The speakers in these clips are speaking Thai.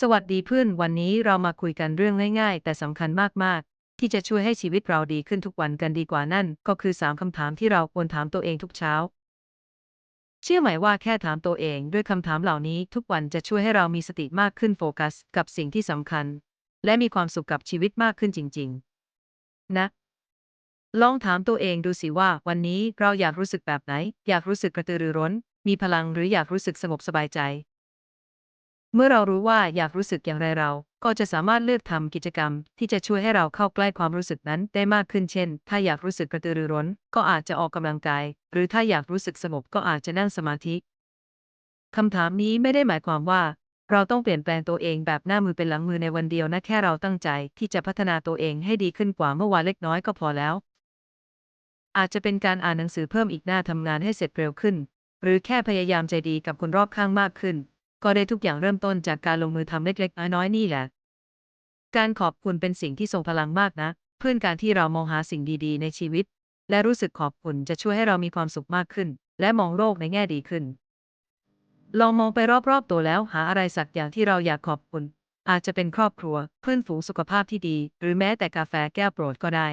สวัสดีเพื่อนวันนี้เรามาคุยกันเรื่องง่ายๆ แต่สำคัญมากๆ ที่จะช่วยให้ชีวิตเราดีขึ้นทุกวันกันดีกว่านั่น ก็คือ 3คำถามที่เราควรถามตัวเองทุกเช้า เชื่อไหมว่าแค่ถามตัวเองด้วยคำถามเหล่านี้ทุกวันจะช่วยให้เรามีสติมากขึ้นโฟกัส กับสิ่งที่สำคัญ และมีความสุขกับชีวิตมากขึ้นจริง ๆ นะ ลองถามตัวเองดูสิว่า วันนี้เราอยากรู้สึกแบบไหน อยากรู้สึกกระตือรือร้น มีพลังหรืออยากรู้สึกสงบสบายใจ เมื่อเรารู้ว่าอยากรู้สึกอย่างไรเรา ก็จะสามารถเลือกทำกิจกรรม ที่จะช่วยให้เราเข้าใกล้ความรู้สึกนั้นได้มากขึ้นเช่น ถ้าอยากรู้สึกกระตือรือร้น ก็อาจจะออกกำลังกาย หรือถ้าอยากรู้สึกสงบก็อาจจะนั่งสมาธิคำถามนี้ไม่ได้หมายความว่า เราต้องเปลี่ยนแปลงตัวเองแบบหน้ามือเป็นหลังมือในวันเดียวนะแค่เราตั้งใจที่จะพัฒนาตัวเองให้ดีขึ้นกว่าเมื่อวานเล็กน้อยก็พอแล้ว อาจจะเป็นการอ่านหนังสือเพิ่มอีกหน้าทำงานให้เสร็จเร็วขึ้น หรือแค่พยายามใจดีกับคนรอบข้างมากขึ้น ก็ได้ทุกอย่างเริ่มต้นจากการลงมือทำเล็กๆน้อยๆนี่แหละ การขอบคุณเป็นสิ่งที่ทรงพลังมากนะ เพื่อนการที่เรามองหาสิ่งดีๆ ในชีวิต และรู้สึกขอบคุณจะช่วยให้เรามีความสุขมากขึ้น และมองโลกในแง่ดีขึ้น ลองมองไปรอบๆตัวแล้วหาอะไรสักอย่างที่เราอยากขอบคุณ อาจจะเป็นครอบครัว เพื่อนฝูงสุขภาพที่ดี หรือแม้แต่กาแฟแก้วโปรดก็ได้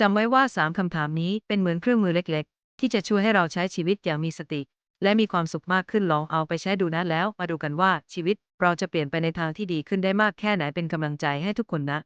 จำไว้ว่า 3 คำถามนี้เป็นเหมือนเครื่องมือเล็ก ๆ ที่จะช่วยให้เราใช้ชีวิตอย่างมีสติ และมีความสุขมากขึ้นลองเอาไปใช้ดูนะแล้ว มาดูกันว่าชีวิตเราจะเปลี่ยนไปในทางที่ดีขึ้นได้มากแค่ไหนเป็นกำลังใจให้ทุกคนนะ